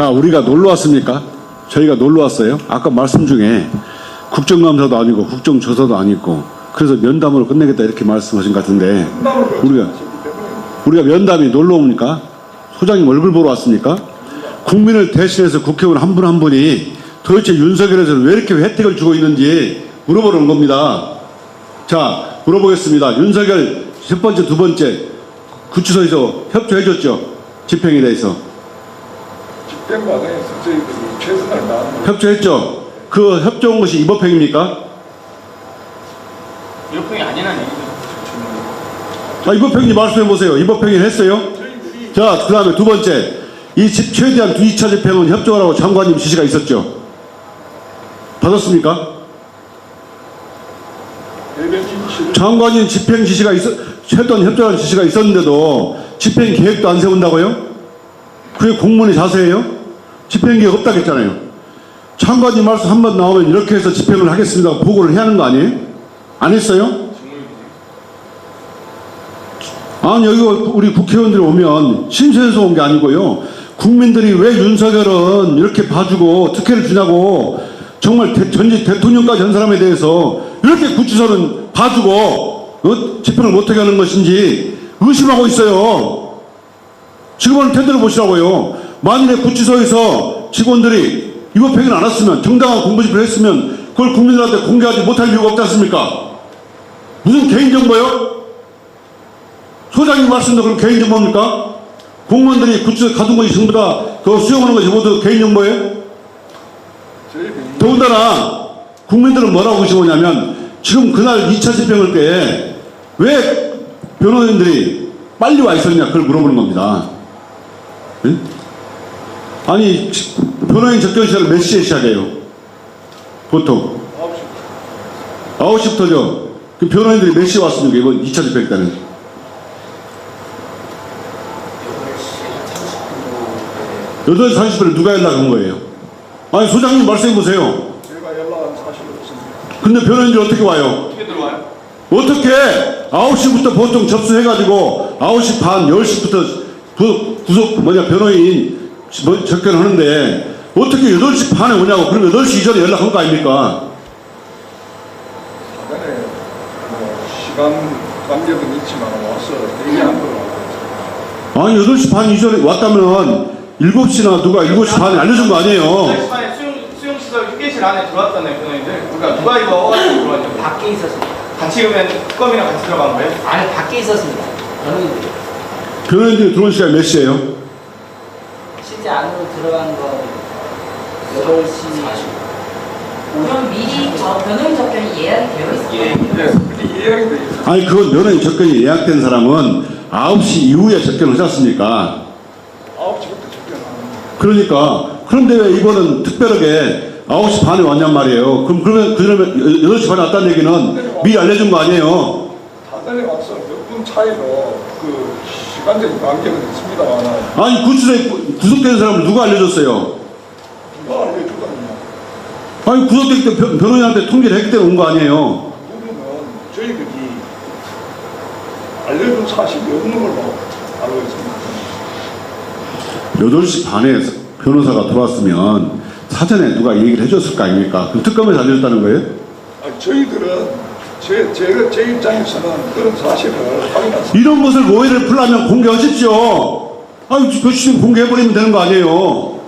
자, 우리가 놀러 왔습니까? 저희가 놀러 왔어요. 아까 말씀 중에 국정감사도 아니고 국정조사도 아니고 그래서 면담으로 끝내겠다 이렇게 말씀하신 것 같은데 우리가 우리가 면담이 놀러 옵니까? 소장님 얼굴 보러 왔습니까? 국민을 대신해서 국회의원 한 분한 분이 도대체 윤석열에서는 왜 이렇게 혜택을 주고 있는지 물어보는 겁니다. 자, 물어보겠습니다. 윤석열 첫 번째, 두 번째 구치소에서 협조해줬죠? 집행에 대해서. 최선을 다하는 협조했죠? 그 협조한 것이 입법행입니까? 일품이 아니라는 얘기죠. 아, 입법행위 말씀해 보세요. 입법행위를 했어요? 저희들이 자, 그 다음에 두 번째. 이 집 최대한 2차 집행은 협조하라고 장관님 지시가 있었죠? 받았습니까? 대변인 실 장관님 집행 지시가 있어, 최대한 협조하는 지시가 있었는데도 집행 계획도 안 세운다고요? 그게 공무원의 자세예요? 집행 계획 없다고 했잖아요. 장관님 말씀 한 번 나오면 이렇게 해서 집행을 하겠습니다. 보고를 해야 하는 거 아니에요? 안 했어요? 아니 여기 우리 국회의원들이 오면 심심해서 온 게 아니고요. 국민들이 왜 윤석열은 이렇게 봐주고 특혜를 주냐고 정말 대, 전직 대통령까지 한 사람에 대해서 이렇게 구치소는 봐주고 어? 집행을 못하게 하는 것인지 의심하고 있어요. 지금은 텐드를 보시라고요. 만일에 구치소에서 직원들이 입법행위를 안 했으면 정당한 공부 집회를 했으면 그걸 국민들한테 공개하지 못할 이유가 없지 않습니까? 무슨 개인정보요? 소장님 말씀도 그럼 개인정보입니까? 공무원들이 구치소 가둔 것이 전부 다 그거 수용하는 것이 모두 개인정보예요? 더군다나 국민들은 뭐라고 의심하냐면 지금 그날 2차 집행할 때왜 변호인들이 빨리 와 있었냐 그걸 물어보는 겁니다. 예? 아니 지- 변호인 접견 시간을 몇 시에 시작해요? 보통 9시 9시부터죠. 그 변호인들이 몇 시에 왔습니까? 이번 2차 집행 때는. 8시 30분에 누가 연락한 거예요? 아니 소장님 말씀해 보세요. 제가 연락한 사실이 없습니다. 근데 변호인들이 어떻게 와요? 어떻게 들어와요? 어떻게 9시부터 보통 접수해가지고 9시 반 10시부터 부, 구속 뭐냐 변호인 뭐 접견하는데 어떻게 8시 반에 오냐고 그럼 8시 이전에 연락한 거 아닙니까? 사전에 뭐 시간 관계는 있지만 와서 얘기한 걸 아니 8시 반 이전에 왔다면 7시나 누가 7시 반에 알려준 거 아니에요 시간에 수용 수용시설 휴게실 안에 들어왔잖아요. 그러니까 누가 이거 어가지고 들어왔냐고. 밖에 있었습니다. 같이 그러면 특검이랑 같이 들어간 거예요? 아니 밖에 있었습니다. 저는 변호인들이 들어온 시간이 몇 시예요? 실제 안으로 들어간 건 8시 40분. 그럼 미리 저 변호인 접견이 예약이 되어 있었거든요. 예, 그게 이야기 돼 있어요. 아니 그건 변호인 접견이 예약된 사람은 9시 이후에 접견을 하지 않습니까? 9시부터 접견하는 그러니까 그런데 왜 이거는 특별하게 9시 반에 왔냔 말이에요. 그럼 그러면 그러면 8시 반에 왔다는 얘기는 미리 알려준 거 아니에요. 사전에 와서 몇분 차이로 그 시간적인 관계는 있습니다만 아니 구치소에 구- 구속된 사람을 누가 알려줬어요? 누가 알려주다니 아니 구속될 때 변- 변호인한테 통지를 했기 때문에 온 거 아니에요. 부분은 저희들이 알려준 사실이 없는 걸로 알고 있습니다. 8시 반에 변호사가 들어왔으면 사전에 누가 얘기를 해줬을 거 아닙니까? 그럼 특검에서 알려줬다는 거예요? 아니, 저희들은 제, 제가 제 입장에서는 그런 사실을 확인했습니다. 이런 것을 오해를 풀려면 공개하십시오. 아니, 교수님 공개해버리면 되는 거 아니에요.